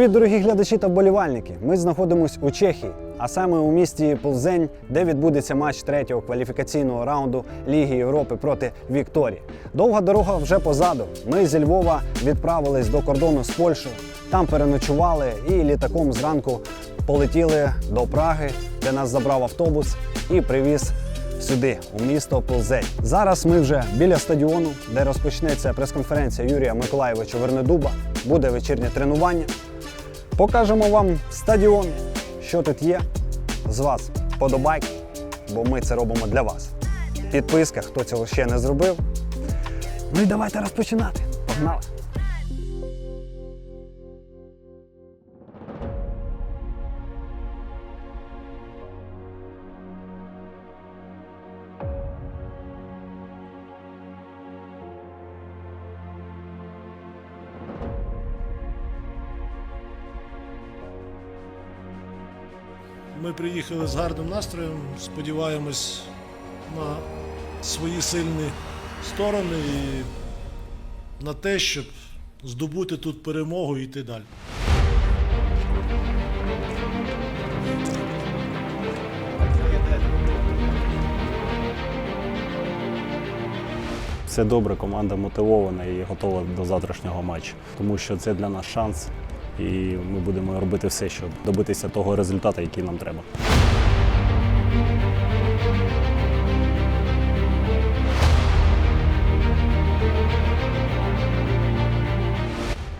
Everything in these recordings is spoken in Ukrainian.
привіт, дорогі глядачі та вболівальники! Ми знаходимося у Чехії, а саме у місті Ползень, де відбудеться матч третього кваліфікаційного раунду Ліги Європи проти Вікторії. Довга дорога вже позаду. Ми зі Львова відправились до кордону з Польщею. Там переночували і літаком зранку полетіли до Праги, де нас забрав автобус і привіз сюди, у місто Ползень. Зараз ми вже біля стадіону, де розпочнеться прес-конференція Юрія Миколаєвича Вернедуба. Буде вечірнє тренування. Покажемо вам стадіон, що тут є. З вас подобайки, бо ми це робимо для вас. Підписка, хто цього ще не зробив. Ну і давайте розпочинати. Погнали! Ми приїхали з гарним настроєм, сподіваємось на свої сильні сторони і на те, щоб здобути тут перемогу і йти далі. Все добре, команда мотивована і готова до завтрашнього матчу, тому що це для нас шанс, і ми будемо робити все, щоб добитися того результату, який нам треба.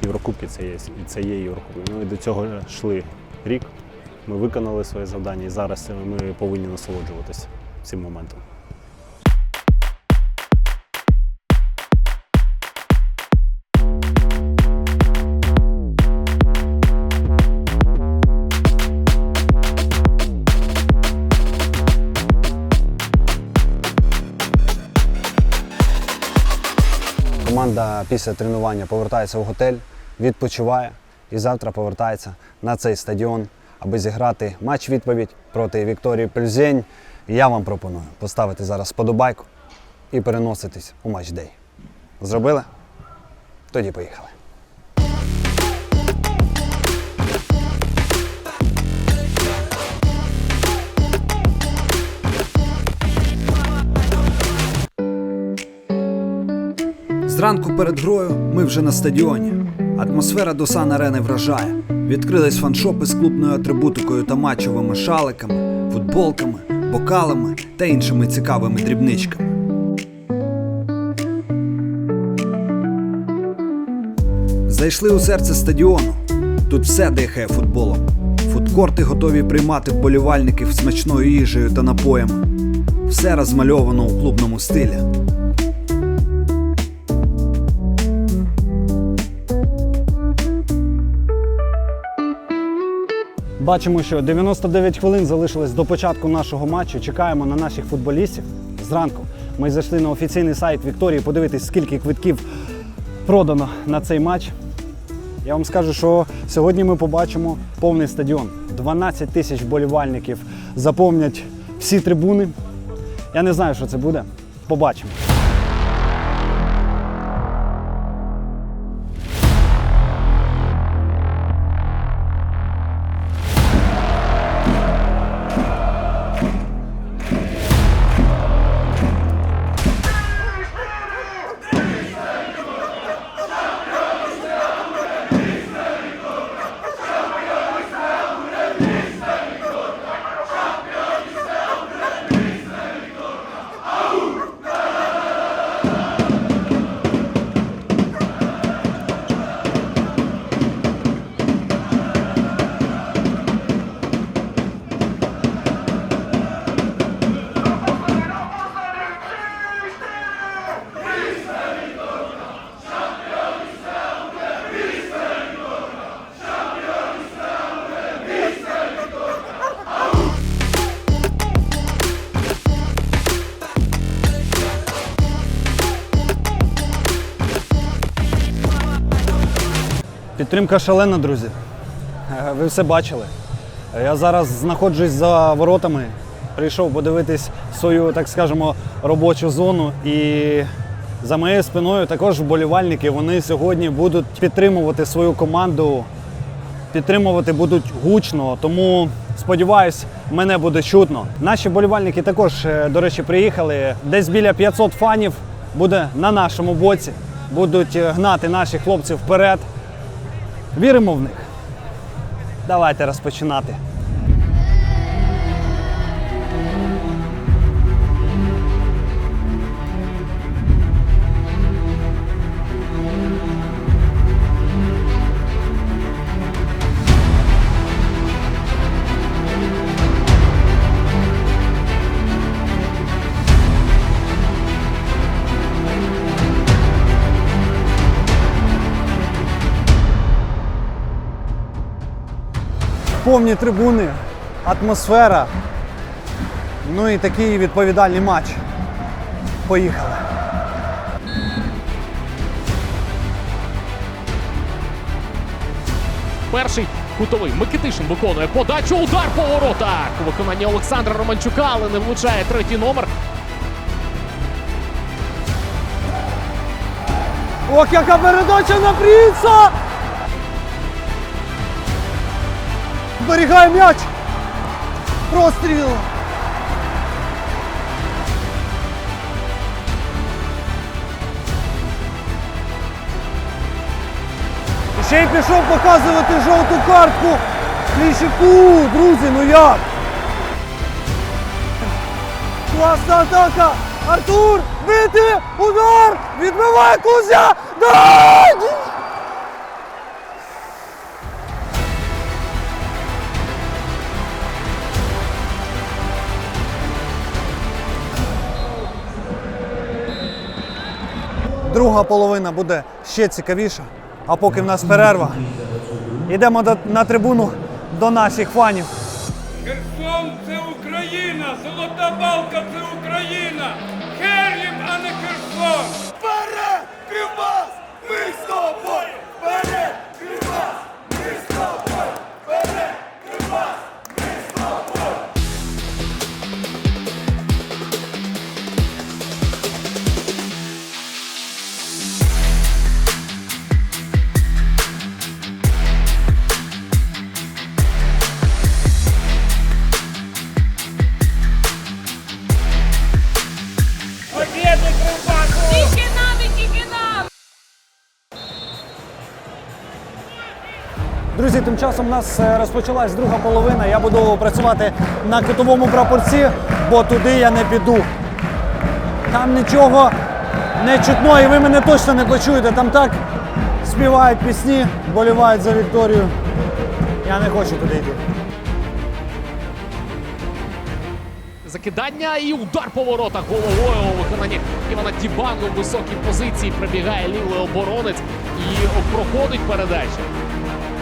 Єврокубки це є, це є Єврокубки. Ми до цього йшли рік. Ми виконали своє завдання, і зараз ми повинні насолоджуватися цим моментом. Команда після тренування повертається в готель, відпочиває і завтра повертається на цей стадіон, аби зіграти матч-відповідь проти Вікторії Пельзень. Я вам пропоную поставити зараз сподобайку і переноситись у матч-дей. Зробили? Тоді поїхали. Зранку перед грою ми вже на стадіоні. Атмосфера до Сан Арени вражає. Відкрились фаншопи з клубною атрибутикою та матчовими шаликами, футболками, бокалами та іншими цікавими дрібничками. Зайшли у серце стадіону. Тут все дихає футболом. Фудкорти готові приймати вболівальників смачною їжею та напоями. Все розмальовано у клубному стилі. Бачимо, що 99 хвилин залишилось до початку нашого матчу. Чекаємо на наших футболістів. Зранку ми зайшли на офіційний сайт Вікторії подивитись, скільки квитків продано на цей матч. Я вам скажу, що сьогодні ми побачимо повний стадіон. 12 тисяч вболівальників заповнять всі трибуни. Я не знаю, що це буде. Побачимо. Підтримка шалена, друзі. Е, Ви все бачили. Я зараз знаходжусь за воротами. Прийшов подивитись свою, так скажемо, робочу зону. І за моєю спиною також вболівальники. Вони сьогодні будуть підтримувати свою команду підтримувати будуть гучно, тому сподіваюсь, мене буде чутно. Наші болівальники також, е, до речі, приїхали. Десь біля 500 фанів буде на нашому боці. Будуть е, гнати наших хлопців вперед. Віримо в них. Давайте розпочинати. Повні трибуни, атмосфера. Ну і такий відповідальний матч. Поїхали. Перший кутовий Микитишин виконує подачу. Удар по воротах. У виконанні Олександра Романчука, але не влучає третій номер. Ох, яка передача на Прінца! Зберігає м'яч! Простріл! Ще й пішов показувати жовту картку Кліщику, друзі, ну як? Класна атака! Артур! Бити! Удар! Відбиває Кузя! Да! Друга половина буде ще цікавіша. А поки в нас перерва, йдемо до- на трибуну до наших фанів. Херсон це Україна! Золота балка це Україна! Херлів, а не Херсон! Вперед! Кривбас! Ми з тобою! Вперед! Друзі, тим часом у нас е, розпочалась друга половина. Я буду працювати на кутовому прапорці, бо туди я не піду. Там нічого не чутно, і ви мене точно не почуєте. Там так співають пісні, болівають за Вікторію. Я не хочу туди йти. Закидання і удар по воротах головою у виконанні Івана Тібану в високій позиції. Прибігає лівий оборонець і проходить передача.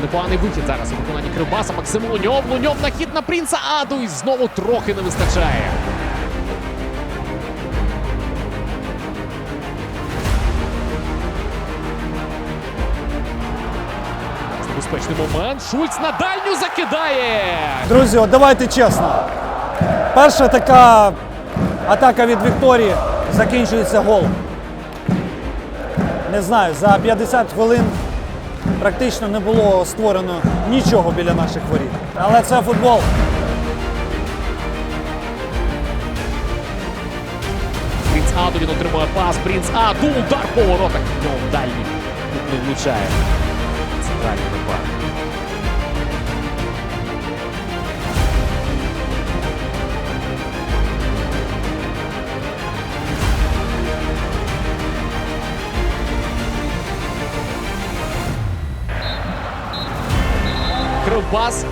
Непоганий вихід зараз у виконанні Кривбаса. Максим Луньов. Луньов на хід на принца Аду і знову трохи не вистачає. Небезпечний момент. Шульц на дальню закидає. Друзі, от давайте чесно. Перша така атака від Вікторії закінчується голом. Не знаю, за 50 хвилин практично не було створено нічого біля наших воріт. Але це футбол. Принц Аду він отримує пас. Принц Аду. Удар по воротах. Дальній. Тут не влучає. Центральний напад. Кривбас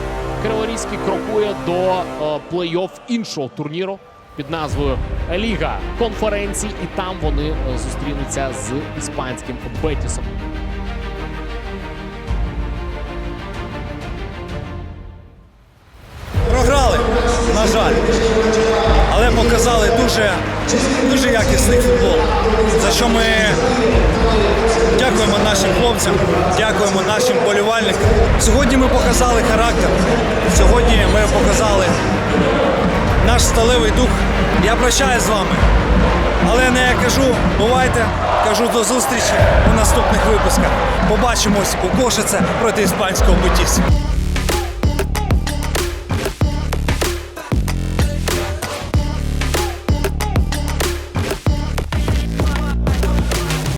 Криворізький крокує до е, плей-офф іншого турніру під назвою Ліга конференцій, і там вони е, зустрінуться з іспанським Бетісом. Програли, на жаль. Але показали дуже, дуже якісний футбол. За що ми дякуємо нашим хлопцям, дякуємо нашим болівальникам. Сьогодні ми показали характер. Сьогодні ми показали наш сталевий дух. Я прощаюсь з вами. Але не я кажу, бувайте, кажу до зустрічі у наступних випусках. Побачимось у Кошице проти іспанського Бетісу.